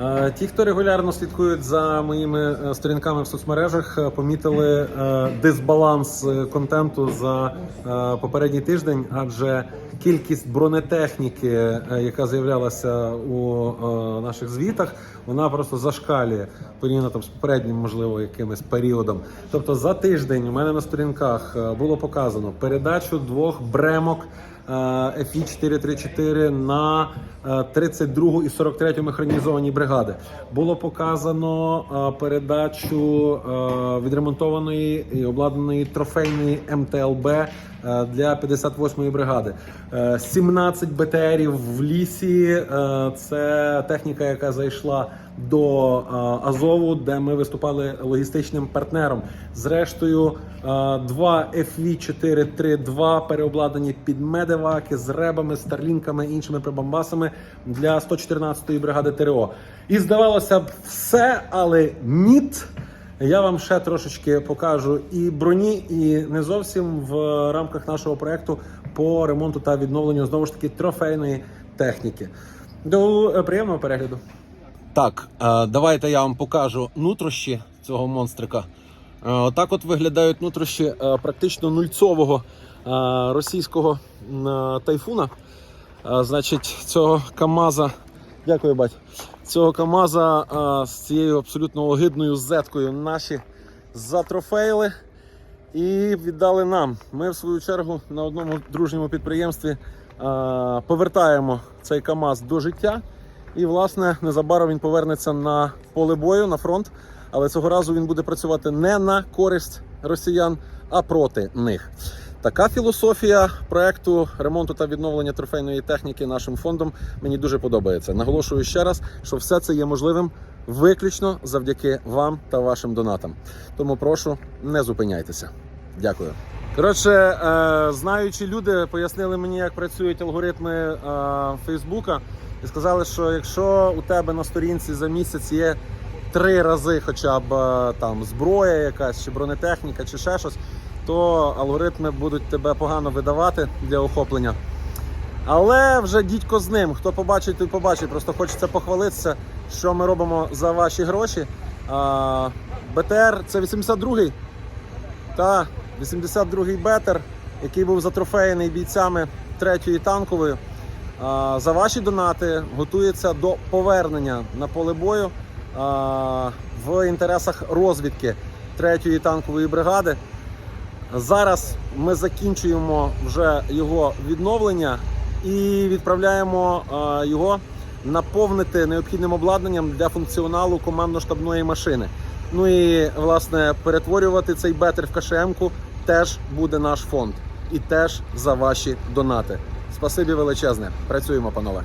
Е, Ті, хто регулярно слідкують за моїми е, сторінками в соцмережах, е, помітили дисбаланс контенту за попередній тиждень, адже кількість бронетехніки, яка з'являлася у наших звітах, вона просто зашкалює порівняно там з попереднім, можливо, якимось періодом. Тобто за тиждень у мене на сторінках було показано передачу двох бремок. е, FI 434 на е, 32 і 43 механізовані бригади. Було показано е, передачу е, відремонтованої і обладнаної трофейної МТЛБ для 58-ї бригади. Е, 17 БТРів в лісі. е, Це техніка, яка зайшла до е, Азову, де ми виступали логістичним партнером. Зрештою, е, два FV-432 переобладнані під медеваки з ребами, старлінками, іншими прибамбасами для 114-ї бригади ТРО. І здавалося б, все, але ніт. Я вам ще трошечки покажу і броні, і не зовсім в рамках нашого проекту по ремонту та відновленню знову ж таки трофейної техніки. До е, приємного перегляду. Так, е, давайте я вам покажу нутрощі цього монстрика. Е, Отак от виглядають нутрощі практично нульцового російського тайфуна. Значить, цього КАМАЗа. Дякую, бать. Цього КАМАЗа е, з цією абсолютно огидною зеткою наші затрофеїли і віддали нам. Ми, в свою чергу, на одному дружньому підприємстві е, повертаємо цей КАМАЗ до життя. І, власне, незабаром він повернеться на поле бою, на фронт. Але цього разу він буде працювати не на користь росіян, а проти них. Така філософія проекту ремонту та відновлення трофейної техніки нашим фондом мені дуже подобається. Наголошую ще раз, що все це є можливим виключно завдяки вам та вашим донатам. Тому прошу, не зупиняйтеся. Дякую. Коротше, е, знаючі люди пояснили мені, як працюють алгоритми е, Фейсбука, і сказали, що якщо у тебе на сторінці за місяць є три рази, хоча б е, там зброя якась, чи бронетехніка, чи ще щось, то алгоритми будуть тебе погано видавати для охоплення. Але вже дідько з ним. Хто побачить, той побачить. Просто хочеться похвалитися, що ми робимо за ваші гроші. А, БТР це 82-й та 82-й бетер, який був затрофеєний бійцями 3-ї танкової. А, За ваші донати готується до повернення на поле бою а, в інтересах розвідки 3-ї танкової бригади. Зараз ми закінчуємо вже його відновлення і відправляємо е, його наповнити необхідним обладнанням для функціоналу командно-штабної машини. Ну і власне перетворювати цей бетер в КШМ-ку теж буде наш фонд. І теж за ваші донати. Спасибі величезне. Працюємо, панове.